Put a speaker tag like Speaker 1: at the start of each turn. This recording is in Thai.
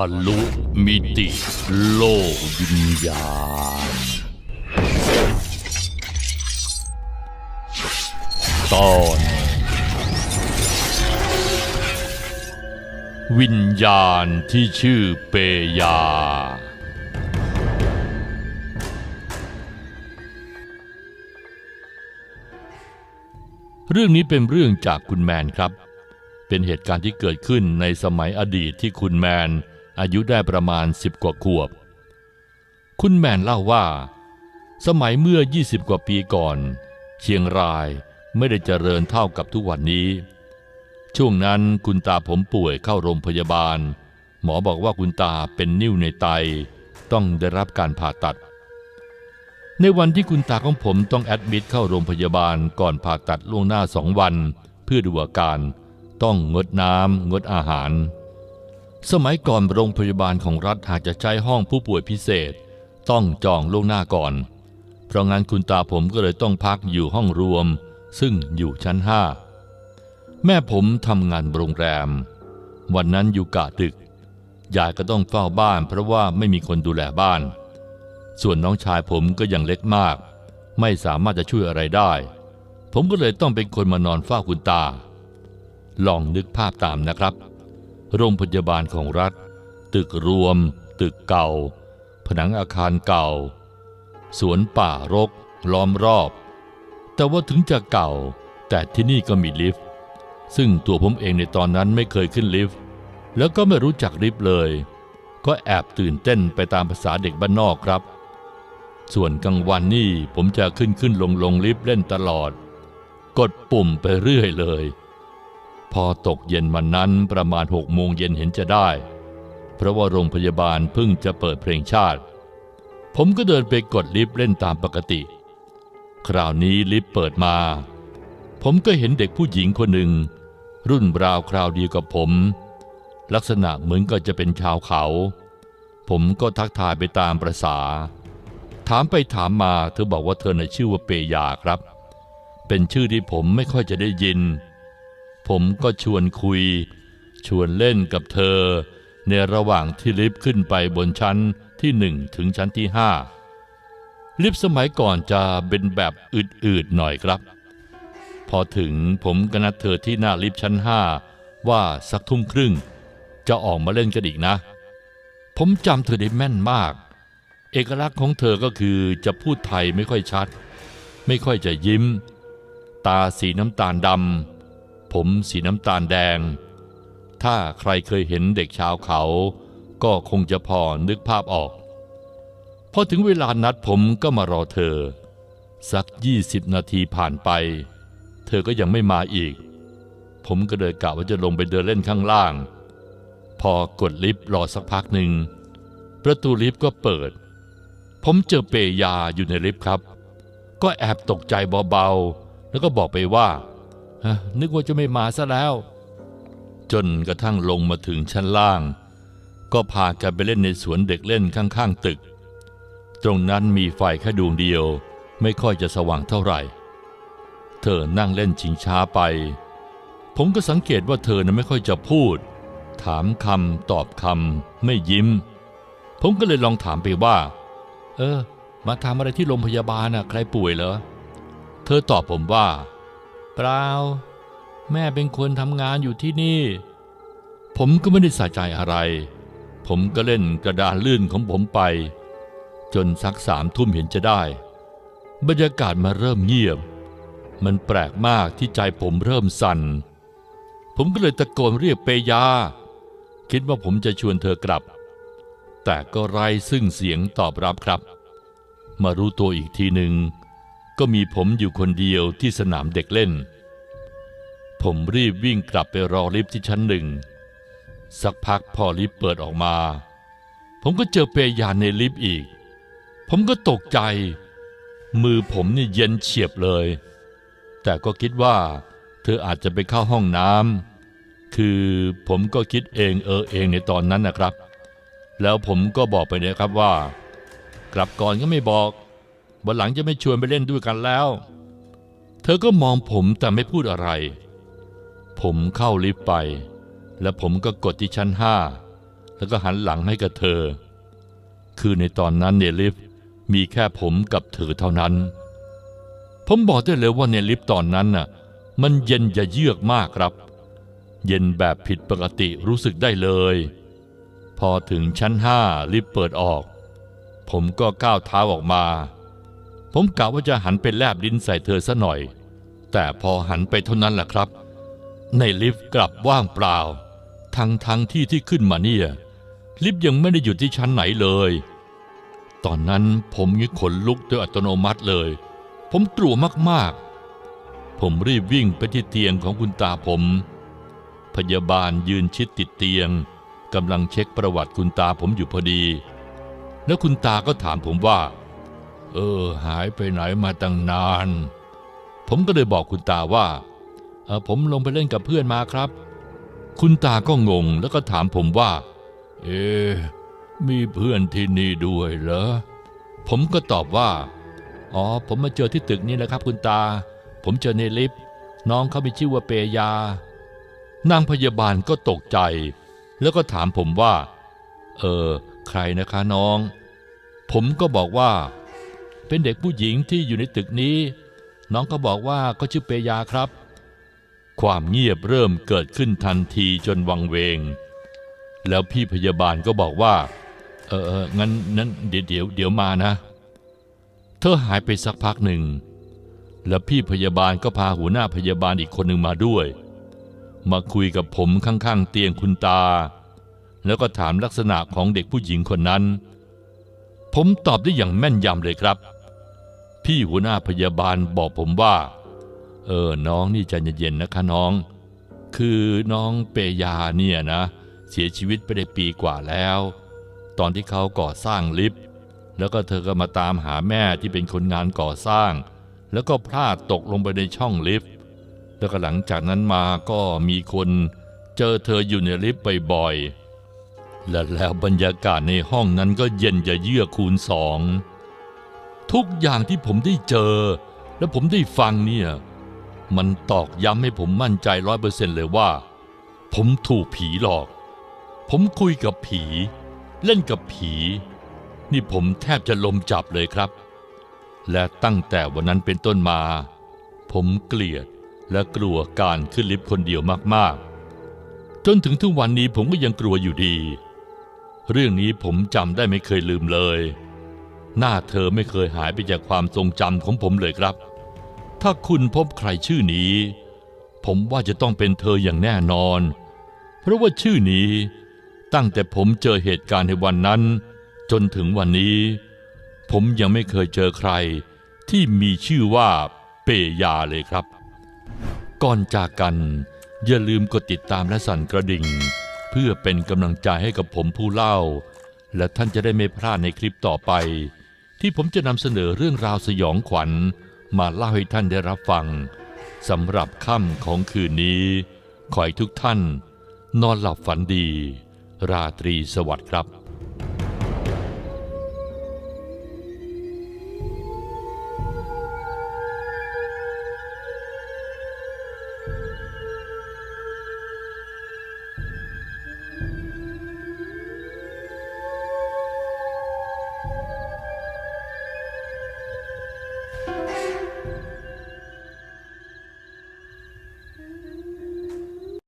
Speaker 1: ะลุมิติโลกวิญญาณ ตอน วิญญาณที่ชื่อเปยา เรื่องนี้เป็นเรื่องจากคุณแมนครับเป็นเหตุการณ์ที่เกิดขึ้นในสมัยอดีตที่คุณแมน อายุได้ประมาณสิบกว่าขวบ คุณแมนเล่าว่า สมัยเมื่อ 20 กว่าปีก่อน เชียงรายไม่ได้เจริญเท่ากับทุกวันนี้ ช่วงนั้นคุณตาผมป่วยเข้าโรงพยาบาล หมอบอกว่าคุณตาเป็นนิ่วในไต ต้องได้รับการผ่าตัด ในวันที่คุณตาของผมต้องแอดมิดเข้าโรงพยาบาลก่อนผ่าตัดล่วงหน้าสองวัน เพื่อดูอาการ ต้องงดน้ำงดอาหาร สมัยก่อนโรงพยาบาลของรัฐหากจะใช้ห้องผู้ป่วยพิเศษ ต้องจองล่วงหน้าก่อน เพราะงั้นคุณตาผมก็เลยต้องพักอยู่ห้องรวม ซึ่งอยู่ชั้นห้าแม่ผมทำงานโรงแรม วันนั้นอยู่กะดึกยายก็ต้องเฝ้าบ้าน เพราะว่าไม่มีคนดูแลบ้าน ส่วนน้องชายผมก็ยังเล็กมาก ไม่สามารถจะช่วยอะไรได้ ผมก็เลยต้องเป็นคนมานอนเฝ้าคุณตา ลองนึกภาพตามนะครับ โรงพยาบาลของรัฐ ตึกรวม ตึกเก่า ผนังอาคารเก่า สวนป่ารก ล้อมรอบ แต่ว่าถึงจะเก่า แต่ที่นี่ก็มีลิฟต์ ซึ่งตัวผมเองในตอนนั้นไม่เคยขึ้นลิฟต์ แล้วก็ไม่รู้จักลิฟต์เลย ก็แอบตื่นเต้นไปตามภาษาเด็กบ้านนอกครับ ส่วนกลางวันนี่ผมจะขึ้นขึ้นลงลงลิฟต์เล่นตลอด กดปุ่มไปเรื่อยเลย พอตกเย็นวันนั้นประมาณหกโมงเย็นเห็นจะได้ เพราะว่าโรงพยาบาลเพิ่งจะเปิดเพลงชาติ ผมก็เดินไปกดลิฟต์เล่นตามปกติ คราวนี้ลิฟต์เปิดมา ผมก็เห็นเด็กผู้หญิงคนหนึ่ง รุ่นราวคราวเดียวกับผม ลักษณะเหมือนก็จะเป็นชาวเขา ผมก็ทักทายไปตามประษา ถามไปถามมาเธอบอกว่าเธอในะชื่อว่าเปยาครับ เป็นชื่อที่ผมไม่ค่อยจะได้ยิน ผมก็ชวนคุย ชวนเล่นกับเธอ ในระหว่างที่ลิฟต์ขึ้นไปบนชั้นที่หนึ่งถึงชั้นที่ห้าลิฟต์สมัยก่อนจะเป็นแบบอืดๆหน่อยครับ พอถึงผมก็นัดเธอที่หน้าลิฟต์ชั้นห้าว่าสักทุ่มครึ่ง จะออกมาเล่นกันอีกนะ ผมจำเธอได้แม่นมาก เอกลักษณ์ของเธอก็คือจะพูดไทยไม่ค่อยชัด ไม่ค่อยจะยิ้ม ตาสีน้ำตาลดำ ผมสีน้ำตาลแดง ถ้าใครเคยเห็นเด็กชาวเขา ก็คงจะพอนึกภาพออก พอถึงเวลานัดผมก็มารอเธอ สักยี่สิบนาทีผ่านไป เธอก็ยังไม่มาอีก ผมก็เลยกะว่าจะลงไปเดินเล่นข้างล่าง พอกดลิฟต์รอสักพักหนึ่ง ประตูลิฟต์ก็เปิด ผมเจอเปยาอยู่ในลิฟต์ครับ ก็แอบตกใจเบาๆ แล้วก็บอกไปว่า ฮะนึกว่าจะไม่มาซะแล้ว จนกระทั่งลงมาถึงชั้นล่าง ก็พากันไปเล่นในสวนเด็กเล่นข้างๆตึก ตรงนั้นมีไฟแค่ดวงเดียว ไม่ค่อยจะสว่างเท่าไหร่ เธอนั่งเล่นชิงช้าไป ผมก็สังเกตว่าเธอนั้นไม่ค่อยจะพูด ถามคำตอบคำไม่ยิ้ม ผมก็เลยลองถามไปว่า เออ มาทำอะไรที่โรงพยาบาลน่ะใครป่วยเหรอ เธอตอบผมว่า เปล่า แม่เป็นคนทำงานอยู่ที่นี่ ผมก็ไม่ได้ใส่ใจอะไร ผมก็เล่นกระดานลื่นของผมไป จนสักสามทุ่มเห็นจะได้ บรรยากาศมาเริ่มเงียบ มันแปลกมากที่ใจผมเริ่มสั่น ผมก็เลยตะโกนเรียกเปยา คิดว่าผมจะชวนเธอกลับ แต่ก็ไร้ซึ่งเสียงตอบรับครับ มารู้ตัวอีกทีหนึ่ง ก็มีผมอยู่คนเดียวที่สนามเด็กเล่น ผมรีบวิ่งกลับไปรอลิฟต์ที่ชั้นหนึ่ง สักพักพอลิฟต์เปิดออกมา ผมก็เจอเปยานในลิฟต์อีก ผมก็ตกใจ มือผมนี่เย็นเฉียบเลย แต่ก็คิดว่า เธออาจจะไปเข้าห้องน้ำคือผมก็คิดเองเออเองในตอนนั้นนะครับ แล้วผมก็บอกไปนะครับว่า กลับก่อนก็ไม่บอก วันหลังจะไม่ชวนไปเล่นด้วยกันแล้ว เธอก็มองผมแต่ไม่พูดอะไร ผมเข้าลิฟต์ไป และผมก็กดที่ชั้นห้า แล้วก็หันหลังให้กับเธอ คือในตอนนั้นในลิฟต์มีแค่ผมกับเธอเท่านั้น ผมบอกได้เลยว่าในลิฟต์ตอนนั้นน่ะ มันเย็นจะเยือกมากครับ เย็นแบบผิดปกติรู้สึกได้เลย พอถึงชั้นห้าลิฟต์เปิดออก ผมก็ก้าวเท้าออกมา ผมกะว่าจะหันไปแลบลิ้นใส่เธอซะหน่อย แต่พอหันไปเท่านั้นแหละครับ ในลิฟต์กลับว่างเปล่า ทั้งทั้งที่ที่ขึ้นมาเนี่ย ลิฟต์ยังไม่ได้อยู่ที่ชั้นไหนเลย ตอนนั้นผมยึดขนลุกโดยอัตโนมัติเลย ผมกลัวมากๆ ผมรีบวิ่งไปที่เตียงของคุณตาผม พยาบาลยืนชิดติดเตียงกำลังเช็คประวัติคุณตาผมอยู่พอดี แล้วคุณตาก็ถามผมว่า เออ หายไปไหนมาตั้งนาน ผมก็เลยบอกคุณตาว่า เออผมลงไปเล่นกับเพื่อนมาครับ คุณตาก็งงแล้วก็ถามผมว่า เอ มีเพื่อนที่นี่ด้วยเหรอ ผมก็ตอบว่า อ๋อ ผมมาเจอที่ตึกนี้แหละครับ คุณตา ผมเจอในลิฟต์น้องเขามีชื่อว่าเปยา นางพยาบาลก็ตกใจ แล้วก็ถามผมว่า เออ ใครนะคะน้อง ผมก็บอกว่า เป็นเด็กผู้หญิงที่อยู่ในตึกนี้ น้องก็บอกว่าก็ชื่อเปยาครับ ความเงียบเริ่มเกิดขึ้นทันทีจนวังเวง แล้วพี่พยาบาลก็บอกว่า เออเงั้นนั้นเดี๋ยวเดี๋ยวเดี๋ยวมานะ เธอหายไปสักพักหนึ่ง แล้วพี่พยาบาลก็พาหัวหน้าพยาบาลอีกคนหนึ่งมาด้วย มาคุยกับผมข้างๆ เตียงคุณตา แล้วก็ถามลักษณะของเด็กผู้หญิงคนนั้นผมตอบได้อย่างแม่นยำเลยครับ พี่หัวหน้าพยาบาลบอกผมว่า เออน้องนี่ใจเย็นๆนะคะน้อง คือน้องเปยาเนี่ยนะ เสียชีวิตไปได้ปีกว่าแล้ว ตอนที่เขาก่อสร้างลิฟต์แล้วก็เธอก็มาตามหาแม่ที่เป็นคนงานก่อสร้าง แล้วก็พลาดตกลงไปในช่องลิฟต์แล้วก็หลังจากนั้นมาก็มีคนเจอเธออยู่ในลิฟต์บ่อยๆและแล้วบรรยากาศในห้องนั้นก็เย็นจะเยือกคูณสอง ทุกอย่างที่ผมได้เจอ และผมได้ฟังเนี่ย มันตอกย้ำให้ผมมั่นใจร้อยเปอร์เซ็นต์เลยว่า ผมถูกผีหลอก ผมคุยกับผี เล่นกับผี นี่ผมแทบจะลมจับเลยครับ และตั้งแต่วันนั้นเป็นต้นมา ผมเกลียดและกลัวการขึ้นลิฟต์คนเดียวมากๆ จนถึงทุกวันนี้ผมก็ยังกลัวอยู่ดี เรื่องนี้ผมจำได้ไม่เคยลืมเลย หน้าเธอไม่เคยหายไปจากความทรงจำของผมเลยครับ ถ้าคุณพบใครชื่อนี้ ผมว่าจะต้องเป็นเธออย่างแน่นอน เพราะว่าชื่อนี้ ตั้งแต่ผมเจอเหตุการณ์ในวันนั้น จนถึงวันนี้ ผมยังไม่เคยเจอใคร ที่มีชื่อว่าเปยาเลยครับ ก่อนจากกัน อย่าลืมกดติดตามและสั่นกระดิ่ง เพื่อเป็นกำลังใจให้กับผมผู้เล่า และท่านจะได้ไม่พลาดในคลิปต่อไป ที่ผมจะนำเสนอเรื่องราวสยองขวัญ มาเล่าให้ท่านได้รับฟังสำหรับค่ำของคืนนี้ ขอให้ทุกท่าน นอนหลับฝันดี ราตรีสวัสดิ์ครับ